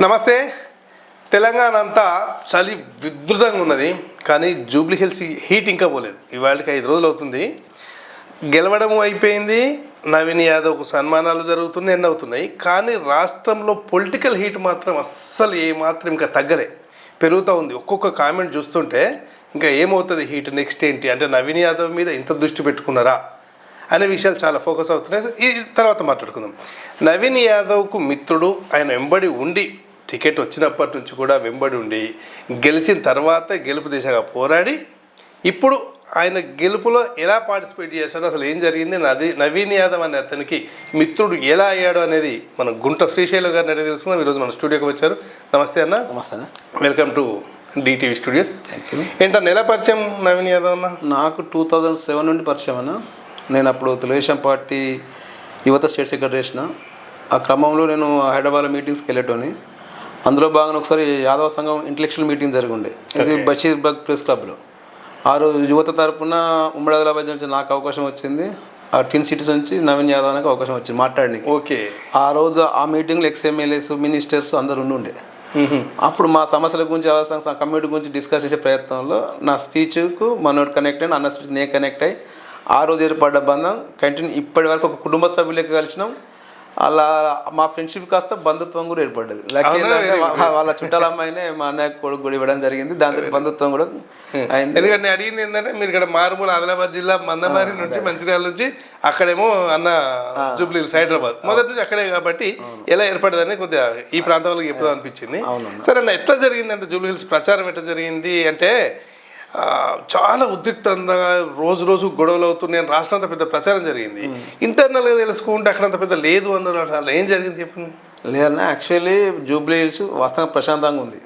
నమస్తే. తెలంగాణ అంతా చలి విద్రుతంగా ఉన్నది కానీ జూబ్లీ హిల్స్ హీట్ ఇంకా పోలేదు. ఇవాళకి ఐదు రోజులు అవుతుంది. గెలవడం అయిపోయింది. నవీన్ యాదవ్కు సన్మానాలు జరుగుతున్నాయి ఎన్ని అవుతున్నాయి. కానీ రాష్ట్రంలో పొలిటికల్ హీట్ మాత్రం అస్సలు ఏ మాత్రం ఇంకా తగ్గలే. పెరుగుతూ ఉంది. ఒక్కొక్క కామెంట్ చూస్తుంటే ఇంకా ఏమవుతుంది హీట్ నెక్స్ట్ ఏంటి? అంటే నవీన్ యాదవ్ మీద ఇంత దృష్టి పెట్టుకున్నారా? అనే విషయాలు చాలా ఫోకస్ అవుతున్నాయి. ఈ తర్వాత మాట్లాడుకుందాం. నవీన్ యాదవ్కు మిత్రుడు ఆయన వెంబడి ఉండి టికెట్ వచ్చినప్పటి నుంచి కూడా వెంబడి ఉండి గెలిచిన తర్వాత గెలుపు దిశగా పోరాడి ఇప్పుడు ఆయన గెలుపులో ఎలా పార్టిసిపేట్ చేశాడో అసలు ఏం జరిగింది? నది నవీన్ యాదవ్ అనే అతనికి మిత్రుడు ఎలా అయ్యాడు అనేది మన గుంట శ్రీశైలం గారిని అడిగి తెలుసుకుందాం. ఈరోజు మన స్టూడియోకి వచ్చారు. నమస్తే అన్న. Namaste welcome to DTV studios. Thank you ఏంటన్నా ఎలా పరిచయం నవీన్ యాదవ్ అన్న? నాకు టూ థౌజండ్ సెవెన్ నుండి పరిచయం అన్న. నేను అప్పుడు తెలుగుదేశం పార్టీ యువత స్టేట్ సెక్రటరీ చేసిన. ఆ క్రమంలో నేను హైదరాబాద్ మీటింగ్స్కి వెళ్ళేటోని. అందులో భాగంగా ఒకసారి యాదవ సంఘం ఇంటలెక్చువల్ మీటింగ్ జరిగి ఇది బషీర్బాగ్ ప్రెస్ క్లబ్లో ఆ రోజు యువత తరపున ఉమ్మడి ఆదిలాబాద్ నుంచి నాకు అవకాశం వచ్చింది. ఆ టిన్ సిటీస్ నుంచి నవీన్ యాదవ్ నాకు అవకాశం వచ్చింది మాట్లాడడానికి. ఓకే. ఆ రోజు ఆ మీటింగ్లో ఎక్స్ ఎమ్మెల్యేస్ మినిస్టర్స్ అందరు ఉండి ఉండే అప్పుడు మా సమస్యల గురించి అవసరం కమ్యూనిటీ గురించి డిస్కస్ చేసే ప్రయత్నంలో నా స్పీచ్కు మనోడు కనెక్ట్ అయ్యి అన్న స్పీచ్ నేను కనెక్ట్ అయ్యి ఆ రోజు ఏర్పడ్డ బంధం కంటిన్యూ ఇప్పటి వరకు ఒక కుటుంబ సభ్యులకి కలిసినాం. అలా మా ఫ్రెండ్షిప్ కాస్త బంధుత్వం కూడా ఏర్పడ్డది. లక్కీ వాళ్ళ చుట్టాల అమ్మాయినే మా అన్నయ్య కొడుకు కూడా ఇవ్వడం జరిగింది. దాంతో బంధుత్వం కూడా అయింది. ఎందుకంటే నేను అడిగింది ఏంటంటే మీరు ఇక్కడ మారుమూల ఆదిలాబాద్ జిల్లా మందమారి నుంచి మంచిర్యాల నుంచి అక్కడేమో అన్న జూబ్లీ హైదరాబాద్. మొదటి నుంచి అక్కడే కాబట్టి ఎలా ఏర్పడదని కొద్దిగా ఈ ప్రాంతంలో ఎప్పుడు అనిపించింది. సరే అన్న ఎట్లా జరిగిందంటే జూబ్లీ హిల్స్ ప్రచారం ఎట్లా జరిగింది అంటే చాలా ఉద్రిక్తంగా రోజు రోజు గొడవలు అవుతున్నాయి అని రాష్ట్రం అంతా పెద్ద ప్రచారం జరిగింది. ఇంటర్నల్గా తెలుసుకుంటే అక్కడంత పెద్ద లేదు అన్నారు అసలు. ఏం జరిగింది చెప్పండి లేదన్నా యాక్చువల్లీ జూబ్లీ హిల్స్ వాస్తవంగా ప్రశాంతంగా ఉంది.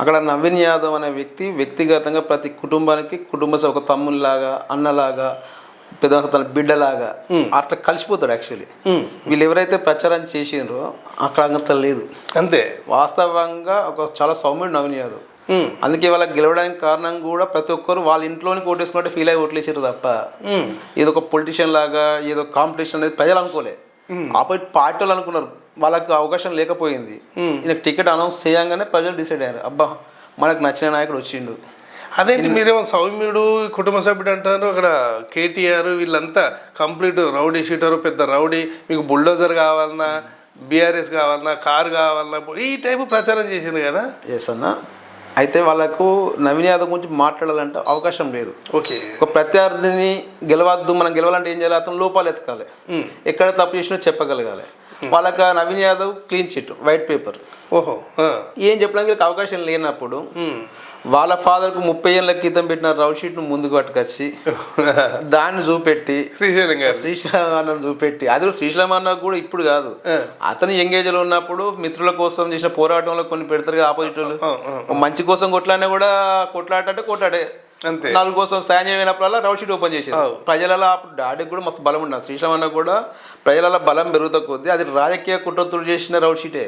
అక్కడ నవీన్ యాదవ్ అనే వ్యక్తి వ్యక్తిగతంగా ప్రతి కుటుంబానికి కుటుంబ ఒక తమ్ముళ్ళలాగా అన్నలాగా పెద్ద తన బిడ్డలాగా అట్లా కలిసిపోతాడు యాక్చువల్లీ వీళ్ళు ఎవరైతే ప్రచారం చేసిండ్రో అక్కడ అంత లేదు. అంతే. వాస్తవంగా ఒక చాలా సౌమ్యుడు నవీన్ యాదవ్. అందుకే వాళ్ళకి గెలవడానికి కారణం కూడా ప్రతి ఒక్కరు వాళ్ళ ఇంట్లోని ఓటేసుకుంటే ఫీల్ అయ్యి ఓట్లేసారు తప్ప. ఉమ్, ఏదో ఒక పొలిటీషియన్ లాగా ఏదో కాంపిటీషన్ అనేది ప్రజలు అనుకోలే. ఆపోజిట్ పార్టీ వాళ్ళు అనుకున్నారు. వాళ్ళకి అవకాశం లేకపోయింది. ఈయనకు టికెట్ అనౌన్స్ చేయంగానే ప్రజలు డిసైడ్ అయ్యారు. అబ్బా మనకు నచ్చిన నాయకుడు వచ్చిండు. అదేంటి మీరేమో సౌమ్యుడు కుటుంబ సభ్యుడు అంటారు. అక్కడ కేటీఆర్ వీళ్ళంతా కంప్లీట్ రౌడీ షీటరు పెద్ద రౌడీ. మీకు బుల్డోజర్ కావాలన్నా బీఆర్ఎస్ కావాలన్నా కారు కావాలన్నా ఈ టైపు ప్రచారం చేసింది కదా. ఎస్ అన్న. అయితే వాళ్ళకు నవీన్ యాదవ్ గురించి మాట్లాడాలంటే అవకాశం లేదు. ఓకే. ఒక ప్రత్యర్థిని గెలవద్దు మనం గెలవాలంటే ఏం చేయాలి? అతను లోపాలు ఎతకాలి. ఎక్కడ తప్పు చేసినా చెప్పగలగాలి. వాళ్ళకి Naveen Yadav clean chit white paper. ఓహో. ఏం చెప్పడానికి అవకాశం లేనప్పుడు. వాళ్ళ ఫాదర్కు ముప్పై ఏళ్ళ క్రితం పెట్టిన రౌడ్ షీట్ను ముందుకు పట్టుకొచ్చి దాన్ని చూపెట్టి శ్రీశైలం శ్రీశైలం చూపెట్టి. అది శ్రీశైలం అన్న కూడా ఇప్పుడు కాదు. అతను యంగేజ్లో ఉన్నప్పుడు మిత్రుల కోసం చేసిన పోరాటంలో కొన్ని పెడతారు ఆపోజిట్ వాళ్ళు. మంచి కోసం కొట్లాడినా కూడా కొట్లాట అంటే కొట్లాడే. అంతే. నాలుగు కోసం సాయం చేయనప్పుడల్లా రౌడ్ షీట్ ఓపెన్ చేసేది. అవు. ప్రజలలో అప్పుడు డాడీకి కూడా మస్తు బలం ఉండదు అన్న కూడా ప్రజలలో బలం పెరుగుతా కొద్దీ అది రాజకీయ కుట్రతులు చేసిన రౌడ్ షీటే.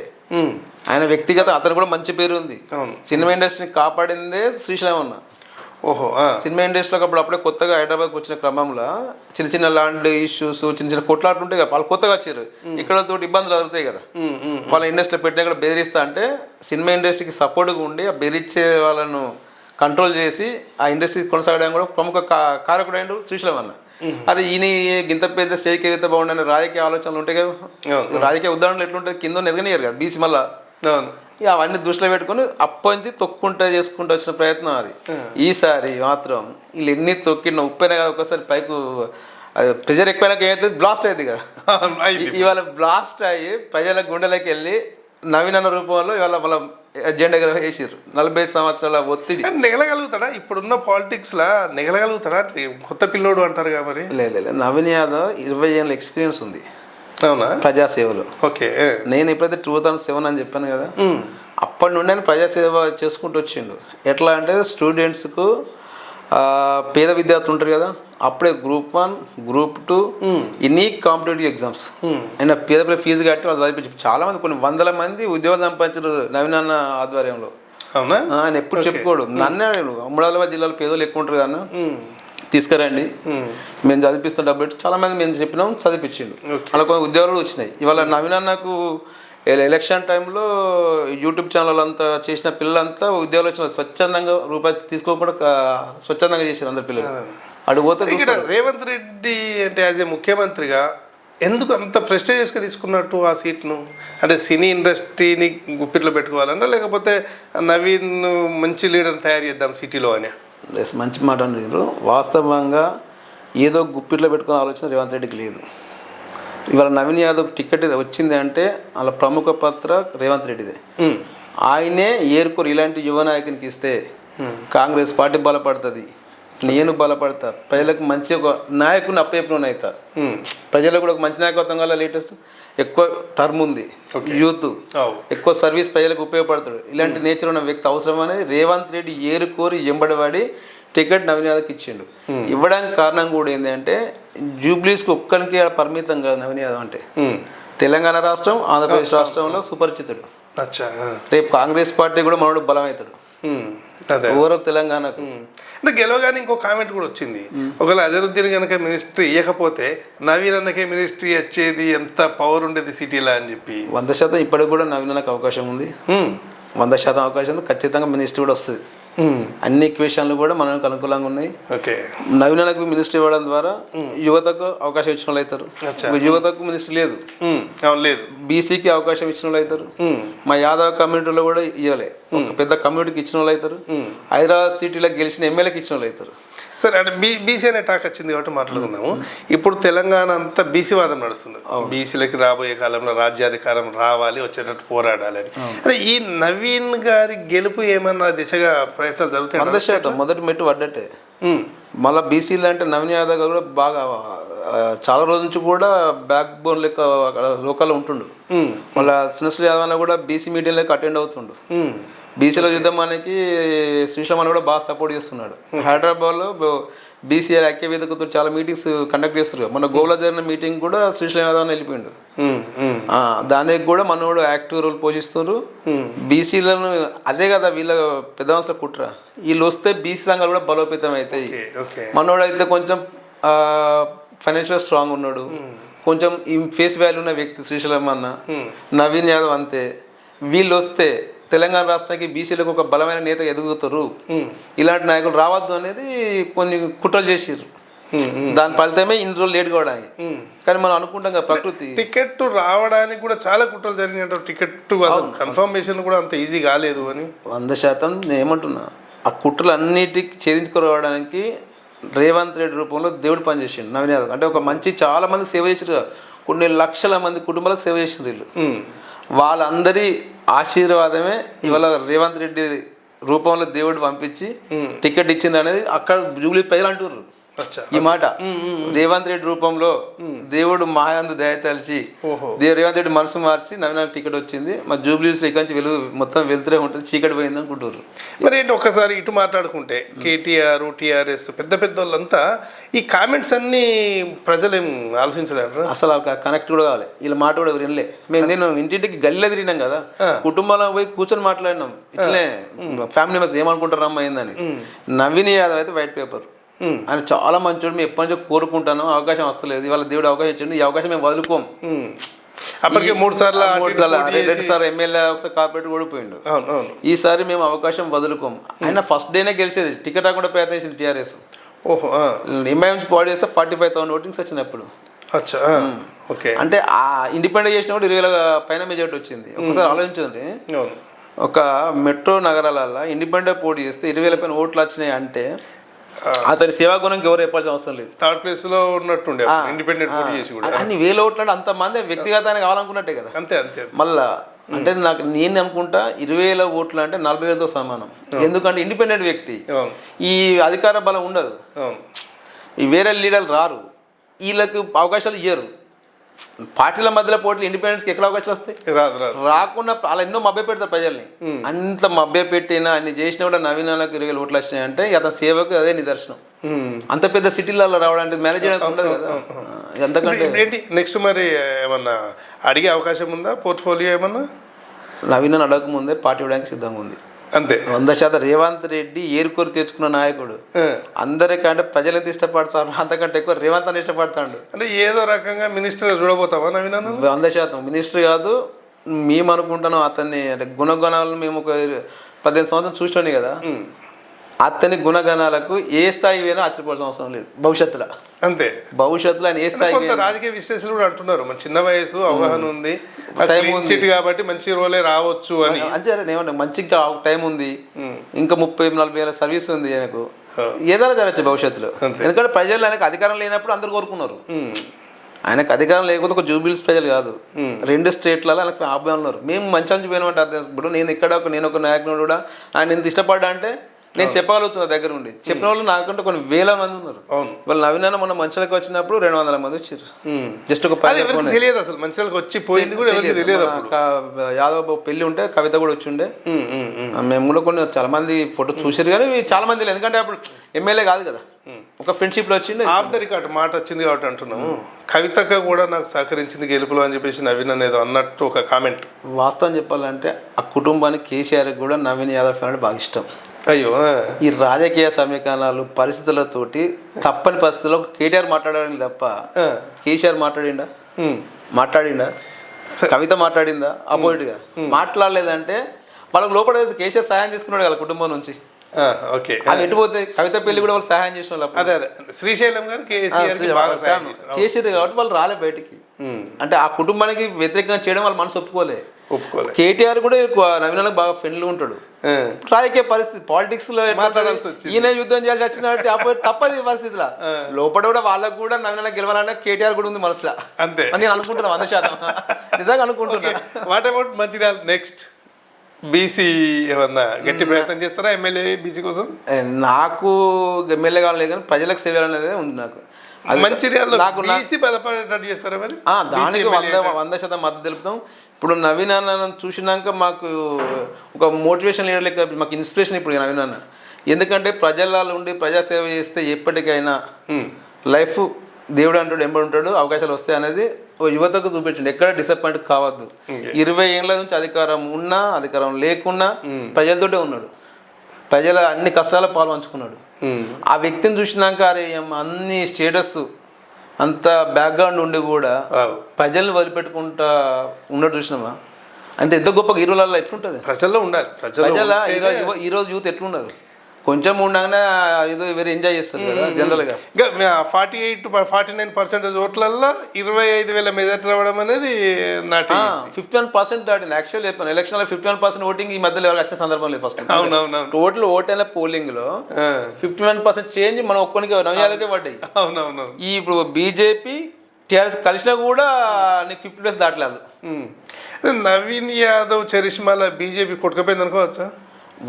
ఆయన వ్యక్తిగత అతను కూడా మంచి పేరు ఉంది. సినిమా ఇండస్ట్రీని కాపాడిందే శ్రీశైలం అన్న. ఓహో ఆ. సినిమా ఇండస్ట్రీలోకి అప్పుడు అప్పుడే కొత్తగా హైదరాబాద్కి వచ్చిన క్రమంలో చిన్న చిన్న ల్యాండ్ ఇష్యూస్ చిన్న చిన్న కొట్లాట్లు ఉంటాయి కదా వాళ్ళు కొత్తగా వచ్చారు. ఇక్కడ తోటి ఇబ్బందులు అవుతాయి కదా. వాళ్ళ ఇండస్ట్రీలో పెట్టిన కూడా బెదిరిస్తా అంటే సినిమా ఇండస్ట్రీకి సపోర్ట్గా ఉండి ఆ బెదిరించే వాళ్ళను కంట్రోల్ చేసి ఆ ఇండస్ట్రీ కొనసాగడానికి కూడా ప్రముఖ కారకుడైన శ్రీశైలం అన్న అరే ఈయన గింత పెద్ద స్టేజ్కి ఎగితే బాగుండని రాజకీయ ఆలోచనలు ఉంటాయి కదా. రాజకీయ ఉదాహరణలు ఎట్లుంటుంది కింద ఎదగనియరు కదా బీసీ మళ్ళా. అవన్నీ దృష్టిలో పెట్టుకొని అప్పటి నుంచి తొక్కుంటా చేసుకుంటూ వచ్చిన ప్రయత్నం అది. ఈసారి మాత్రం వీళ్ళు ఎన్ని తొక్కిన ఉప్పైనా కదా ఒకసారి పైకు అది ప్రెజర్ ఎక్కువైనాక ఏమైతే బ్లాస్ట్ అయింది కదా. ఇవాళ బ్లాస్ట్ అయ్యి ప్రజల గుండెలోకి వెళ్ళి నవీన రూపంలో ఇవాళ వాళ్ళ జెండా ఎగర వేసారు నలభై సంవత్సరాల ఒత్తిడి. నెగలగలుగుతాడా? ఇప్పుడున్న పాలిటిక్స్ లా నెగలగలుగుతాడా? కొత్త పిల్లోడు అంటారు మరి. లే లే, లే. నవీన్ యాదవ్ ఇరవై ఏళ్ళ ఎక్స్పీరియన్స్ ఉంది. అవునా? ప్రజాసేవలో. ఓకే నేను ఎప్పుడైతే టూ థౌజండ్ సెవెన్ అని చెప్పాను కదా అప్పటి నుండి ఆయన ప్రజాసేవ చేసుకుంటూ వచ్చిండు. ఎట్లా అంటే స్టూడెంట్స్కు పేద విద్యార్థులు ఉంటారు కదా అప్పుడే గ్రూప్ వన్ గ్రూప్ టూ ఇన్ని కాంపిటేటివ్ ఎగ్జామ్స్ ఆయన పేద పిల్లల ఫీజు కట్టి వాళ్ళు చదివించి చాలా మంది కొన్ని వందల మంది ఉద్యోగాలు సంపాదించారు నవీన్ అన్న ఆధ్వర్యంలో. అవునా? ఆయన ఎప్పుడు చెప్పుకోడు. నన్నే అడిగాడు అమ్మడాబాద్ జిల్లాలో పేదలు ఎక్కువ ఉంటారు కదా తీసుకురండి. మేము చదివిస్తాం డబ్బు చాలా మంది మేము చెప్పినాం చదివించిండు అలా కొన్ని ఉద్యోగాలు వచ్చినాయి. ఇవాళ నవీన్ అన్నకు ఎల- ఎలక్షన్ టైంలో యూట్యూబ్ ఛానల్ అంతా చేసిన పిల్లలంతా ఉద్యోగాలు వచ్చిన స్వచ్ఛందంగా రూపాయి తీసుకోకుండా స్వచ్ఛందంగా చేశారు అందరు పిల్లలు. అటు పోతే ఇక్కడ రేవంత్ రెడ్డి అంటే యాజ్ ఏ ముఖ్యమంత్రిగా ఎందుకు అంత ప్రెస్టేజియస్గా తీసుకున్నట్టు ఆ సీట్ను? అంటే సినీ ఇండస్ట్రీని గుప్పిట్లో పెట్టుకోవాలన్నా లేకపోతే నవీన్ మంచి లీడర్ తయారు చేద్దాం సిటీలో అని? ఎస్, మంచి మాట వాస్తవంగా ఏదో గుప్పిట్లో పెట్టుకునే ఆలోచన రేవంత్ రెడ్డికి లేదు. ఇవాళ నవీన్ యాదవ్ టికెట్ వచ్చింది అంటే వాళ్ళ ప్రముఖ పాత్ర రేవంత్ రెడ్డిదే. ఆయనే ఏరుకోరు ఇలాంటి యువ నాయకునికి ఇస్తే. కాంగ్రెస్ పార్టీ బలపడుతుంది. నేను బలపడతా. ప్రజలకు మంచి ఒక నాయకుని అప్పయ్యప్పుడు అవుతా. ప్రజలకు కూడా ఒక మంచి నాయకత్వం వల్ల లేటెస్ట్? ఎక్కువ టర్మ్ ఉంది. యూత్. ఎక్కువ సర్వీస్ ప్రజలకు ఉపయోగపడతాడు. ఇలాంటి నేచర్ ఉన్న వ్యక్తి అవసరం అనేది రేవంత్ రెడ్డి ఏరుకోరి ఎంబడివాడి టికెట్ నవీన్ యాదవ్కి ఇచ్చిండు ఇవ్వడానికి కారణం కూడా ఏంటంటే జూబ్లీస్కి ఒక్కరికి పరిమితం కాదు నవీన్ యాదవ్ అంటే. తెలంగాణ రాష్ట్రం ఆంధ్రప్రదేశ్ రాష్ట్రంలో సుపరిచితుడు. రేపు కాంగ్రెస్ పార్టీ కూడా మనోడు బలమవుతాడు. ఓవరాల్ తెలంగాణకు. అంటే గెలవగానే ఇంకో కామెంట్ కూడా వచ్చింది. ఒకవేళ అజరుద్దీన్ కనుక మినిస్ట్రీ ఇవ్వకపోతే నవీన్ అన్నకే మినిస్ట్రీ వచ్చేది ఎంత పవర్ ఉండేది సిటీలో అని చెప్పి. వంద శాతం ఇప్పటికి కూడా నవీనకు అవకాశం ఉంది. వంద శాతం అవకాశం ఉంది. ఖచ్చితంగా మినిస్ట్రీ కూడా వస్తుంది. అన్ని ఈక్వేషన్లు కూడా మనకు అనుకూలంగా ఉన్నాయి. ఓకే నవీనలకు మినిస్ట్రీ ఇవ్వడం ద్వారా యువతకు అవకాశం ఇచ్చిన వాళ్ళు అవుతారు. యువతకు మినిస్ట్రీ లేదు. అవును లేదు. బీసీకి అవకాశం ఇచ్చిన వాళ్ళు అవుతారు. మా యాదవ్ కమ్యూనిటీలో కూడా ఇవ్వలే. పెద్ద కమ్యూనిటీకి ఇచ్చిన వాళ్ళు అవుతారు. హైదరాబాద్ సిటీలో గెలిచిన ఎమ్మెల్యేకి ఇచ్చిన వాళ్ళు అవుతారు. సరే అంటే బీ బీసీ అనే టాక్ వచ్చింది కాబట్టి మాట్లాడుకుందాము. ఇప్పుడు తెలంగాణ అంతా బీసీ వాదం నడుస్తుంది. బీసీలకి రాబోయే కాలంలో రాజ్యాధికారం రావాలి వచ్చేటట్టు పోరాడాలి అని. అంటే ఈ నవీన్ గారి గెలుపు ఏమన్నా దిశగా ప్రయత్నాలు జరుగుతాయి? వంద శాతం మొదటి మెట్టు పడ్డట్టే. మళ్ళీ బీసీలు అంటే నవీన్ యాదవ్ గారు కూడా బాగా చాలా రోజుల నుంచి కూడా బ్యాక్ బోన్ లెక్క లోకల్లో ఉంటుండు. మళ్ళీ శ్రీశ్రీ యాదవ్ అన్న కూడా బీసీ మీడియం లెక్క అటెండ్ అవుతుండు. బీసీలో యుద్ధమానికి శ్రీశ్రామ్ అన్న కూడా బాగా సపోర్ట్ చేస్తున్నాడు. హైదరాబాద్లో బీసీ ఐక్య వేదికతో చాలా మీటింగ్స్ కండక్ట్ చేస్తారు మన గోవాలో జరిగిన మీటింగ్ కూడా శ్రీశ్రామ్ యాదవ్ వెళ్ళిపోయిండు. దానికి కూడా మనోడు యాక్టివ్ రోల్ పోషిస్తున్నారు బీసీలను అదే కదా వీళ్ళ పెద్ద మనుషుల కుట్ర. వీళ్ళు వస్తే బీసీ సంఘాలు కూడా బలోపేతం అవుతాయి. మనోడు అయితే కొంచెం ఫైనాన్షియల్ స్ట్రాంగ్ ఉన్నాడు. కొంచెం ఈ ఫేస్ వాల్యూ ఉన్న వ్యక్తి శ్రీశైలం అన్న నవీన్ యాదవ్ అంతే. వీళ్ళు వస్తే తెలంగాణ రాష్ట్రానికి బీసీలకు ఒక బలమైన నేత ఎదుగుతారు. ఇలాంటి నాయకులు రావద్దు అనేది కొన్ని కుట్రలు చేసిర్రు. దాని ఫలితమే ఇన్ని రోజులు లేట్ కావడానికి కానీ మనం అనుకుంటాం కదా ప్రకృతి. టికెట్ రావడానికి కూడా చాలా కుట్రలు జరిగినట్టు టికెట్ కన్ఫర్మేషన్ కూడా అంత ఈజీ కాలేదు అని. వంద శాతం నేను ఏమంటున్నా ఆ కుట్రలు అన్నిటికి ఛేదించుకురావడానికి రేవంత్ రెడ్డి రూపంలో దేవుడు పనిచేసిండు నవీన్ యాదవ్. అంటే ఒక మంచి చాలా మందికి సేవ చేసారు కొన్ని లక్షల మంది కుటుంబాలకు సేవ చేసిండ్రు వీళ్ళు. వాళ్ళందరి ఆశీర్వాదమే ఇవాళ రేవంత్ రెడ్డి రూపంలో దేవుడు పంపించి టికెట్ ఇచ్చింది అనేది అక్కడ జూబ్లీ అంటుర్రు. అచ్చా ఈ మాట. రేవంత్ రెడ్డి రూపంలో దేవుడు మాయందు దయ తలిచి ఓహో. దే- రేవంత్ రెడ్డి మనసు మార్చి నవీన టికెట్ వచ్చింది. మా జూబ్లీస్ ఇక్కడి నుంచి వెలుగు మొత్తం వెళ్తూనే ఉంటుంది చీకటి పోయింది అనుకుంటారు మరి ఏంటి ఒక్కసారి ఇటు మాట్లాడుకుంటే కేటీఆర్ టీఆర్ఎస్ పెద్ద పెద్ద వాళ్ళంతా ఈ కామెంట్స్ అన్ని ప్రజలేం ఆలోచించలేరు అసలు కనెక్ట్ కూడా కావాలి. వీళ్ళ మాట కూడా ఎవరు వినలే. మేము నేను ఇంటింటికి గల్లీలో తిరిగినాం కదా కుటుంబంలో పోయి కూర్చొని మాట్లాడినాం. ఇట్లే ఫ్యామిలీ మెంబర్స్ ఏమనుకుంటారమ్మా ఏందని. నవీన్ యాదవ్ అయితే వైట్ పేపర్. ఆయన చాలా మంచోడు. మేము ఎప్పటి నుంచో కోరుకుంటాను. అవకాశం వస్తలేదు. ఇవాళ దేవుడు అవకాశం ఇచ్చిండు. ఈ అవకాశం మేము వదులుకోం. అప్పటికే మూడు సార్లు మూడు సార్లు రెండు సార్లు ఎమ్మెల్యే ఒకసారి కార్పొరేట్ ఓడిపోయిండు. ఈసారి మేము అవకాశం వదులుకోం. ఆయన ఫస్ట్ డేనే గెలిచేది. టికెట్ రాకుండా ప్రయత్నించింది టీఆర్ఎస్. ఓహో ఆ. ఎంఐఎం నుంచి పోటీ చేస్తే ఫార్టీ ఫైవ్ థౌసండ్ ఓటింగ్స్ వచ్చినప్పుడు. అచ్చా. ఓకే. అంటే ఆ ఇండిపెండెంట్ చేసిన కూడా ఇరవై వేల పైన మెజార్టీ వచ్చింది. ఒకసారి ఆలోచించండి. ఒక మెట్రో నగరాలలో ఇండిపెండెంట్ పోటీ చేస్తే ఇరవై వేల పైన ఓట్లు వచ్చినాయి అంటే అతని సేవా గుణంకి ఎవరు చెప్పాల్సిన అవసరం లేదు. థర్డ్ ప్లేస్లో ఉన్నట్టుండే ఇండిపెండెంట్ పోటీ చేసి కూడా. అన్ని వేల ఓట్లు అంటే అంతమంది వ్యక్తిగతానికి కావాలనుకున్నట్టే కదా. అంతే అంతే మళ్ళా అంటే నాకు నేను అనుకుంటా ఇరవై వేల ఓట్లు అంటే నలభై వేలతో సమానం. ఎందుకంటే ఇండిపెండెంట్ వ్యక్తి. ఈ అధికార బలం ఉండదు. ఈ వేరే లీడర్లు రారు. వీళ్ళకి అవకాశాలు ఇయ్యరు. పార్టీల మధ్యలో పోటీలు ఇండిపెండెన్స్కి ఎక్కడ అవకాశాలు వస్తాయి? రాదు రాదు. రాకుండా అలా ఎన్నో మభ్య పెడతారు ప్రజల్ని. అంత మభ్య పెట్టినా అన్ని చేసినా కూడా నవీనాలకు ఇరవై వేలు ఓట్లు వచ్చినాయంటే అతని సేవకు అదే నిదర్శనం. అంత పెద్ద సిటీలలో రావడానికి మేనేజ్ చేయడానికి ఉండదు కదా. ఎంతకంటే ఏంటి నెక్స్ట్ మరి ఏమన్నా అడిగే అవకాశం ఉందా? పోర్ట్ఫోలియో ఏమన్నా? నవీన అడగకముందే పార్టీ ఇవ్వడానికి సిద్ధంగా ఉంది. అంతే. వంద శాతం రేవంత్ రెడ్డి ఏరుకోరి తెచ్చుకున్న నాయకుడు. అందరికంటే ప్రజలు ఎంత ఇష్టపడతారు అంతకంటే ఎక్కువ రేవంత్ అని ఇష్టపడతాడు. అంటే ఏదో రకంగా మినిస్టర్ చూడబోతావా నవీన్ అన్న? వంద శాతం. మినిస్టర్ కాదు మేము అనుకుంటున్నాం అతన్ని. అంటే గుణగణాలను మేము ఒక పద్దెనిమిది సంవత్సరం చూసినాం కదా. అతని గుణగణాలకు ఏ స్థాయి పోయినా ఆశ్చర్యపోవాల్సిన అవసరం లేదు. భవిష్యత్తులో. అంతే. భవిష్యత్తులో ఆయన ఏ స్థాయి రాజకీయ విశ్లేషకులు కూడా అంటున్నారు. మన చిన్న వయసు అవగాహన ఉంది. చిట్ కాబట్టి మంచి రోలే రావచ్చు అని. అంతే ఏమన్నా మంచి ఇంకా టైం ఉంది. ఇంకా ముప్పై నలభై వేల సర్వీస్ ఉంది ఆయనకు. ఏదైనా జరగచ్చు భవిష్యత్తులో. ఎందుకంటే ప్రజలు ఆయనకు అధికారం లేనప్పుడు అందరు కోరుకున్నారు. ఆయనకు అధికారం లేకపోతే ఒక జూబిల్స్ ప్రజలు కాదు. రెండు స్టేట్లలో ఆయనకు అభిమానులు ఉన్నారు. మేము మంచి మంచి పోయినామంటే అర్థం ఇప్పుడు నేను ఇక్కడ ఒక నేను ఒక నాయకుడు కూడా ఆయన ఇంత ఇష్టపడ్డా అంటే నేను చెప్పగలుగుతున్నా దగ్గర నుండి చెప్పిన వాళ్ళు నాకంటే కొన్ని వేల మంది ఉన్నారు. అవును. వాళ్ళు నవీన మొన్న మంచులకు వచ్చినప్పుడు రెండు వందల మంది వచ్చారు. జస్ట్ ఒక అది పది తెలియదు అసలు. మంచిగా వచ్చి పోయింది కూడా తెలియదు. మన యాదవ్ బాబు పెళ్ళి ఉంటే కవిత కూడా వచ్చి ఉండే. ఉమ్, ఉమ్, ఉమ్. ఆ, మేము కూడా కొన్ని చాలా మంది ఫోటో చూసారు కానీ చాలా మంది ఎందుకంటే అప్పుడు ఎమ్మెల్యే కాదు కదా. ఒక ఫ్రెండ్షిప్లో వచ్చిండే. ఆఫ్ ద రికార్డ్ మాట వచ్చింది కాబట్టి అంటున్నాము. కవితక కూడా నాకు సహకరించింది గెలుపులో అని చెప్పేసి నవీన్ అనేది అన్నట్టు ఒక కామెంట్ వాస్తవం చెప్పాలంటే ఆ కుటుంబానికి కేసీఆర్ కూడా నవీన్ యాదవ్ ఫ్యామిలీ బాగా ఇష్టం. అయ్యో. ఈ రాజకీయ సమీకరణాలు పరిస్థితులతోటి తప్పని పరిస్థితుల్లో కేటీఆర్ మాట్లాడడానికి తప్ప. కేసీఆర్ మాట్లాడిండా. మాట్లాడిండా? కవిత మాట్లాడిందా? అపోజిట్గా? మాట్లాడలేదంటే వాళ్ళకి లోపల వేసి కేసీఆర్ సహాయం తీసుకున్నాడు కదా కుటుంబం నుంచి. ఓకే. అవి ఎటుపోతే కవిత పెళ్ళి కూడా వాళ్ళు సహాయం చేసిన వాళ్ళు అప్పుడు. అదే అదే. శ్రీశైలం గారు కాబట్టి వాళ్ళు రాలే బయటికి. అంటే ఆ కుటుంబానికి వ్యతిరేకంగా చేయడం వాళ్ళ మనసు ఒప్పుకోలే. ఒప్పుకోలే. కేటీఆర్ కూడా ఎక్కువ నవీనాలకు బాగా ఫ్రెండ్లీ ఉంటాడు. రాజకీయ పరిస్థితి పాలిటిక్స్లో. ఈయన యుద్ధం చేయాల్సి వచ్చినట్టు అపోజిట్ తప్పదు పరిస్థితిలో. లోపల కూడా వాళ్ళకు కూడా నవీన గెలవాలన్నా కేటీఆర్ కూడా ఉంది మనసులో. అంతే. నేను అనుకుంటున్నా వంద శాతం. నిజంగా అనుకుంటున్నా. What about Mancherial? Next. BC ఏమన్నా గట్టి ప్రయత్నం చేస్తారా ఎమ్మెల్యే బీసీ కోసం? నాకు ఎమ్మెల్యే కావాలి కానీ ప్రజలకు సేవ అనేది ఉంది నాకు. అది- మంచిర్యాలలో నాకు బీసీ బలపడేటట్టు చేస్తారా మరి? ఆ, దానికి వంద వంద శాతం మద్దతు తెలుపుతాం. ఇప్పుడు నవీన్ అన్న చూసినాక మాకు ఒక మోటివేషన్ లీడర్ లెక్క మాకు ఇన్స్పిరేషన్ ఇప్పుడు నవీన్ అన్న. ఎందుకంటే ప్రజలలో ఉండి ప్రజాసేవ చేస్తే ఎప్పటికైనా లైఫ్ దేవుడు అంటాడు ఎంబడి ఉంటాడు అవకాశాలు వస్తాయి అనేది ఓ యువతకు చూపించండి. ఎక్కడ డిసప్పాయింట్ కావద్దు. ఇరవై ఏళ్ళ నుంచి అధికారం ఉన్నా అధికారం లేకున్నా ప్రజలతోటే ఉన్నాడు. ప్రజల అన్ని కష్టాల పాలు పంచుకున్నాడు. ఆ వ్యక్తిని చూసినాక అరే అన్ని స్టేటస్ అంత బ్యాక్గ్రౌండ్ ఉండి కూడా ప్రజల్ని వదిలిపెట్టుకుంటా ఉన్నట్టు చూసినామా అంటే ఎంత గొప్ప హీరోలలో ఎట్లుంటుంది? ప్రజల్లో ఉండాలి. ప్రజల ఈరోజు యూత్ ఎట్లున్నారు కొంచెం ఉండగానే ఏదో వేరే ఎంజాయ్ చేస్తారు కదా జనరల్గా ఇంకా forty eight forty nine percentage ఓట్లల్లో ఇరవై ఐదు వేల మెజార్టీ రావడం అనేది నాటి ఫిఫ్టీ వన్ పర్సెంట్ దాటింది. యాక్చువల్ చెప్పాను ఎలక్షన్లో ఫిఫ్టీ వన్ పర్సెంట్ ఓటింగ్ ఈ మధ్యలో ఎవరు వచ్చిన సందర్భం లేదు ఫస్ట్ అవునవునవును. టోటల్ ఓటైన పోలింగ్లో ఫిఫ్టీ వన్ పర్సెంట్ చేంజ్ మనం ఒక్కరికి నవయాదకే పడ్డాయి. అవునవును ఈ ఇప్పుడు బీజేపీ టీఆర్ఎస్ కలిసినా కూడా నీకు ఫిఫ్టీ ప్లస్ దాటలేదు. నవీన్ యాదవ్ చరిష్మాల బీజేపీ కొట్టుకపోయింది అనుకోవచ్చా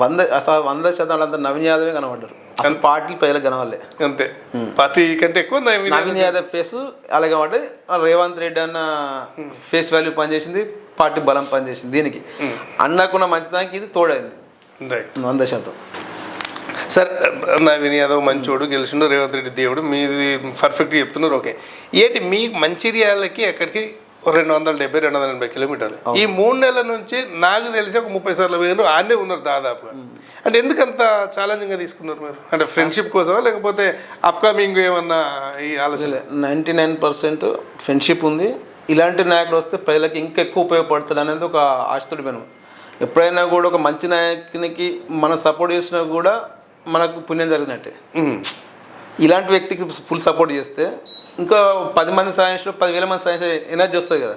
వంద అసలు వంద శాతం అంతా నవీన్ యాదవే కనబడ్డారు. అసలు పార్టీ ప్రజలకు కనవాలే అంతే. పార్టీ కంటే ఎక్కువ నవీన్ యాదవ్ ఫేస్ అలాగే అంటే రేవంత్ రెడ్డి అన్న ఫేస్ వాల్యూ పనిచేసింది పార్టీ బలం పనిచేసింది దీనికి. అన్నకున్న మంచిదానికి ఇది తోడైంది. రైట్ వంద శాతం. సరే నవీన్ యాదవ్ మంచోడు గెలిచిండు రేవంత్ రెడ్డి దేవుడు మీది పర్ఫెక్ట్గా చెప్తున్నారు ఓకే. ఏంటి మీ మంచిర్యాలకి అక్కడికి ఒక రెండు వందల డెబ్బై రెండు వందల ఎనభై కిలోమీటర్లు. ఈ మూడు నెలల నుంచి నాకు తెలిసి ఒక ముప్పై సార్లు పోయినారు ఆడే ఉన్నారు దాదాపుగా. అంటే ఎందుకు అంత ఛాలెంజింగ్గా తీసుకున్నారు మీరు? అంటే ఫ్రెండ్షిప్ కోసమా లేకపోతే అప్కమింగ్ ఏమన్నా ఈ ఆలోచన? నైంటీ నైన్ పర్సెంట్ ఫ్రెండ్షిప్ ఉంది. ఇలాంటి నాయకుడు వస్తే ప్రజలకు ఇంకా ఎక్కువ ఉపయోగపడుతుంది అనేది ఒక ఆశతుడి మనం ఎప్పుడైనా కూడా ఒక మంచి నాయకునికి మనం సపోర్ట్ చేసినా కూడా మనకు పుణ్యం జరిగినట్టే. ఇలాంటి వ్యక్తికి ఫుల్ సపోర్ట్ చేస్తే ఇంకా పది మంది సాయం చేసిన పదివేల మంది సాయం చేసే ఎనర్జీ వస్తుంది కదా.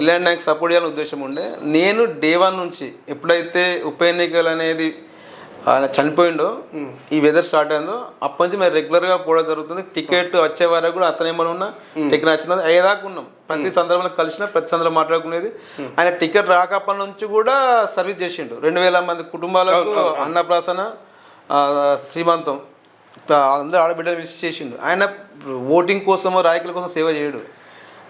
ఇలాంటి నాకు సపోర్ట్ చేయాలని ఉద్దేశం ఉండే. నేను డే వన్ నుంచి ఎప్పుడైతే ఉప ఎన్నికలు అనేది ఆయన చనిపోయిండో ఈ వెదర్ స్టార్ట్ అయిందో అప్పటి నుంచి మేము రెగ్యులర్గా పోవడం జరుగుతుంది. టికెట్ వచ్చే వరకు కూడా అతను ఏమైనా ఉన్నా టికెట్ నచ్చింది? అయ్యేదాకా ఉన్నాం. ప్రతి సందర్భంలో కలిసిన ప్రతి సందర్భంలో మాట్లాడుకునేది. ఆయన టికెట్ రాకప్పటి నుంచి కూడా సర్వీస్ చేసిండు. రెండు వేల మంది కుటుంబాలకు అన్నప్రాసన శ్రీమంతం. అందరూ ఆడబిడ్డలు విసిట్ చేసిండు. ఆయన ఓటింగ్ కోసమో రాయకుల కోసం సేవ చేయడు.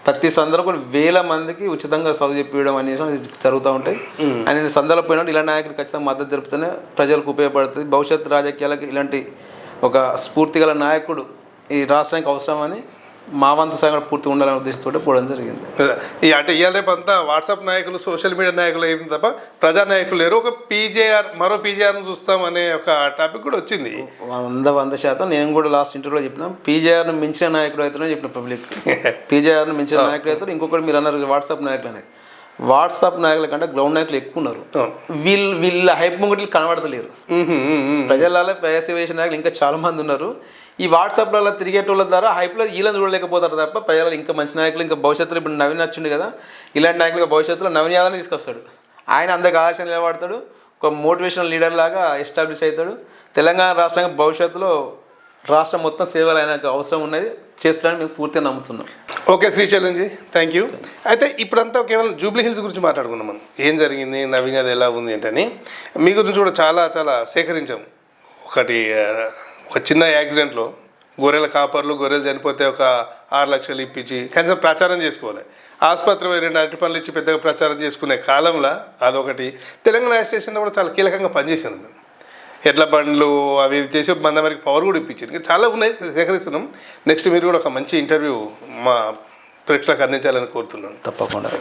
ప్రతి సందర్భం వేల మందికి ఉచితంగా చదువు చెప్పియడం అనేది జరుగుతూ ఉంటాయి. ఆయన సందర్భం పోయినట్టు ఇలాంటి నాయకులు ఖచ్చితంగా మద్దతు తెలుపుతూనే ప్రజలకు ఉపయోగపడుతుంది. భవిష్యత్ రాజకీయాలకు ఇలాంటి ఒక స్ఫూర్తి గల నాయకుడు ఈ రాష్ట్రానికి అవసరమని మా వంతు సాయం కూడా పూర్తి ఉండాలనే ఉద్దేశంతో పోవడం జరిగింది. ఈ అంటే ఇవాళ రేపు అంతా వాట్సాప్ నాయకులు సోషల్ మీడియా నాయకులు అయిన తప్ప ప్రజా నాయకులు లేరు. ఒక పీజేఆర్ మరో పీజేఆర్ను చూస్తాం అనే ఒక టాపిక్ కూడా వచ్చింది. వంద వంద శాతం నేను కూడా లాస్ట్ ఇంటర్వ్యూలో చెప్పిన పీజేఆర్ను మించిన నాయకుడు అవుతానని చెప్పిన పబ్లిక్. పీజేఆర్ను మించిన నాయకుడు అవుతారు ఇంకొకటి మీరు అన్నారు వాట్సాప్ నాయకులు అనేది. వాట్సాప్ నాయకుల కంటే గ్రౌండ్ నాయకులు ఎక్కువ ఉన్నారు. వీళ్ళు వీళ్ళ హైప్ ముంగట్లు కనబడతలేరు. ప్రజలలో ప్రయాస వేసిన నాయకులు ఇంకా చాలా మంది ఉన్నారు. ఈ వాట్సాప్లలో తిరిగేటోళ్ళ ద్వారా హైప్లో వీళ్ళని చూడలేకపోతారు తప్ప ప్రజలు ఇంకా మంచి నాయకులు ఇంకా భవిష్యత్తులో ఇప్పుడు నవీన్ వచ్చిండు కదా ఇలాంటి నాయకులు భవిష్యత్తులో నవీన్ యాదవ్ని తీసుకొస్తాడు. ఆయన అందరికి ఆదర్శం నిలబడతాడు. ఒక మోటివేషనల్ లీడర్ లాగా ఎస్టాబ్లిష్ అవుతాడు. తెలంగాణ రాష్ట్రంగా భవిష్యత్తులో రాష్ట్రం మొత్తం సేవలు ఆయనకు అవసరం ఉన్నది. చేస్తాడని మేము పూర్తిగా నమ్ముతున్నాం. ఓకే శ్రీశైలంజీ థ్యాంక్ యూ అయితే ఇప్పుడంతా కేవలం జూబ్లీ హిల్స్ గురించి మాట్లాడుకున్నాం మనం. ఏం జరిగింది నవీన్ అది ఎలా ఉంది ఏంటని మీ గురించి కూడా చాలా చాలా సేకరించాం. ఒకటి ఒక చిన్న యాక్సిడెంట్లో గొర్రెల కాపర్లు గొర్రెలు చనిపోతే ఒక ఆరు లక్షలు ఇప్పించి కనీసం ప్రచారం చేసుకోవాలి. ఆసుపత్రి రెండు అరటి పనులు ఇచ్చి పెద్దగా ప్రచారం చేసుకునే కాలంలో అదొకటి. తెలంగాణ స్టేషన్లో కూడా చాలా కీలకంగా పనిచేశాను మేము ఎడ్ల బండ్లు అవి చేసి మంద వరకు పవర్ కూడా ఇప్పించారు. ఇంకా చాలా ఉన్నాయి సేకరిస్తున్నాం. నెక్స్ట్ మీరు కూడా ఒక మంచి ఇంటర్వ్యూ మా ప్రేక్షకులకు అందించాలని కోరుతున్నాను. తప్పకుండా.